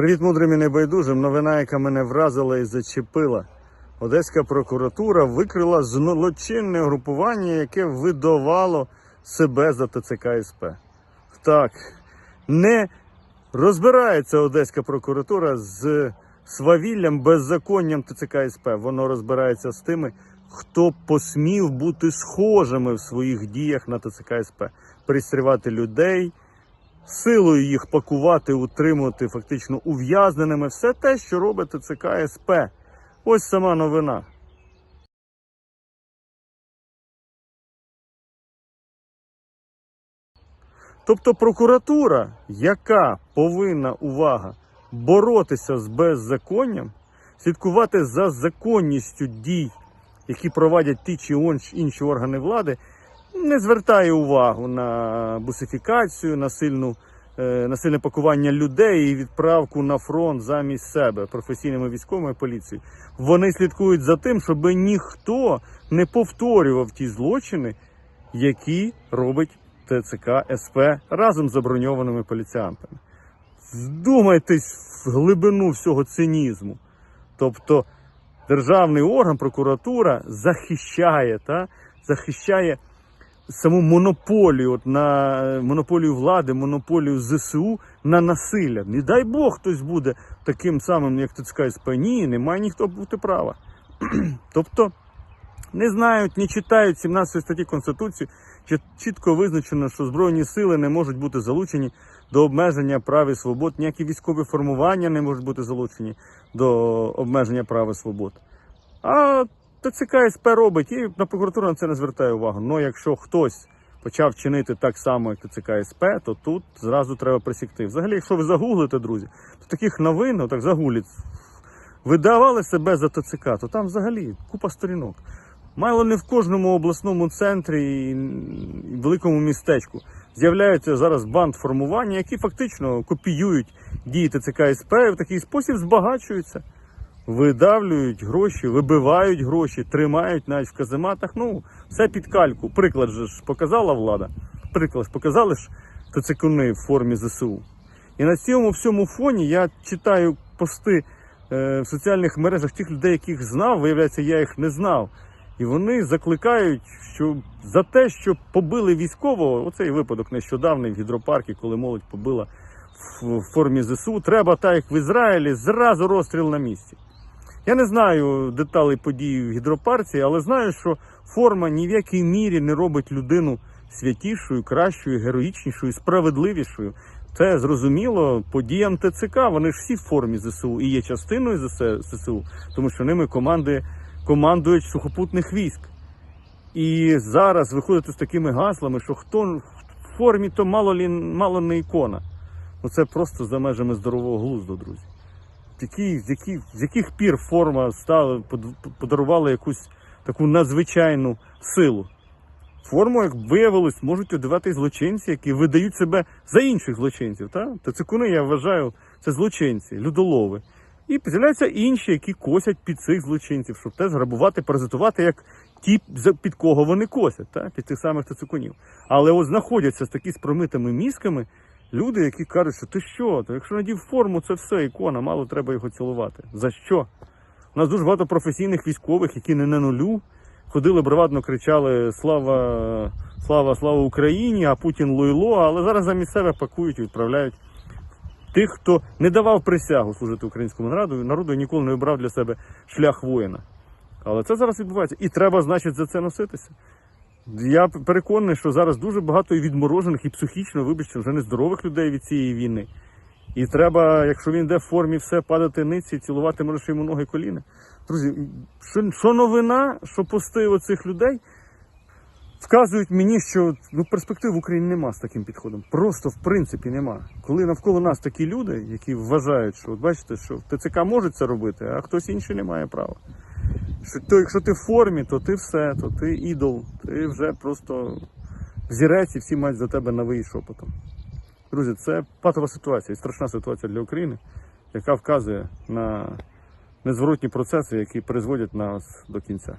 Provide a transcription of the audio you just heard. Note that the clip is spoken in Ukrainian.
Привіт, мудрим і небайдужим. Новина, яка мене вразила і зачепила. Одеська прокуратура викрила злочинне групування, яке видавало себе за ТЦК СП. Так, не розбирається Одеська прокуратура з свавіллям, беззаконням ТЦК СП. Воно розбирається з тими, хто посмів бути схожими в своїх діях на ТЦК СП, пристрівати людей силою їх пакувати, утримувати фактично ув'язненими. Все те, що робить ТЦК СП. Ось сама новина. Тобто прокуратура, яка повинна увага боротися з беззаконням, слідкувати за законністю дій, які проводять ті чи інші органи влади, не звертає увагу на бусифікацію, на сильну, е, на сильне пакування людей і відправку на фронт замість себе професійними військовими поліцією. Вони слідкують за тим, щоб ніхто не повторював ті злочини, які робить ТЦК СП разом з заброньованими поліціянтами. Вдумайтесь в глибину всього цинізму. Тобто державний орган, прокуратура захищає, та, захищає саму монополію от на е, монополію влади, монополію ЗСУ на насилля. Не дай Бог хтось буде таким самим, як ТЦК СП. Ні, немає ніхто бути права. тобто не знають, не читають 17 статті Конституції, чіт- чітко визначено, що Збройні сили не можуть бути залучені до обмеження прав і свобод, ніякі військові формування не можуть бути залучені до обмеження прав і свобод. А ТЦК СП робить, і на прокуратуру на це не звертає увагу. Ну, якщо хтось почав чинити так само, як ТЦК СП, то тут зразу треба присікти. Взагалі, якщо ви загуглите, друзі, то таких новин, отак загулять, видавали себе за ТЦК, то там взагалі купа сторінок. Мало не в кожному обласному центрі і великому містечку з'являються зараз банд формування, які фактично копіюють дії ТЦК СП і в такий спосіб збагачуються видавлюють гроші, вибивають гроші, тримають навіть в казематах. Ну, все під кальку. Приклад же ж показала влада. Приклад ж показали ж ТЦКуни в формі ЗСУ. І на цьому всьому фоні я читаю пости е, в соціальних мережах тих людей, яких знав, виявляється, я їх не знав. І вони закликають, що за те, що побили військового, оцей випадок нещодавний в гідропаркі, коли молодь побила в формі ЗСУ, треба так, як в Ізраїлі, зразу розстріл на місці. Я не знаю деталей подій в гідропарці, але знаю, що форма ні в якій мірі не робить людину святішою, кращою, героїчнішою, справедливішою. Це зрозуміло подіям ТЦК. Вони ж всі в формі ЗСУ і є частиною ЗСУ, тому що ними команди командують сухопутних військ. І зараз виходити з такими гаслами, що хто в формі, то мало, лі, мало не ікона. Ну це просто за межами здорового глузду, друзі. Які, з, яких, з яких пір форма стала, подарувала якусь таку надзвичайну силу? Форму, як виявилось, можуть одягати злочинці, які видають себе за інших злочинців. Та? Тацикуни, я вважаю, це злочинці, людолови. І з'являються інші, які косять під цих злочинців, щоб теж грабувати, паразитувати, як ті, під кого вони косять, та? під тих самих тацикунів. Але от знаходяться такі з промитими мізками люди, які кажуть, що ти що, то якщо надів форму, це все ікона, мало треба його цілувати. За що? У нас дуже багато професійних військових, які не на нулю, ходили бравадно, кричали Слава, слава, слава Україні, а Путін лойло, але зараз замість себе пакують і відправляють тих, хто не давав присягу служити українському народу, народу ніколи не вибрав для себе шлях воїна. Але це зараз відбувається. І треба, значить, за це носитися. Я переконаний, що зараз дуже багато і відморожених, і психічно, вибачте, вже нездорових людей від цієї війни. І треба, якщо він йде в формі, все падати ниці, цілувати може йому ноги коліна. Друзі, що, що новина, що пости оцих людей вказують мені, що ну, перспектив в Україні нема з таким підходом. Просто в принципі нема. Коли навколо нас такі люди, які вважають, що от бачите, що ТЦК можуть це робити, а хтось інший не має права. Що то, якщо ти в формі, то ти все, то ти ідол, ти вже просто взірець і всі мають за тебе новий шепотом. Друзі, це патова ситуація і страшна ситуація для України, яка вказує на незворотні процеси, які призводять нас до кінця.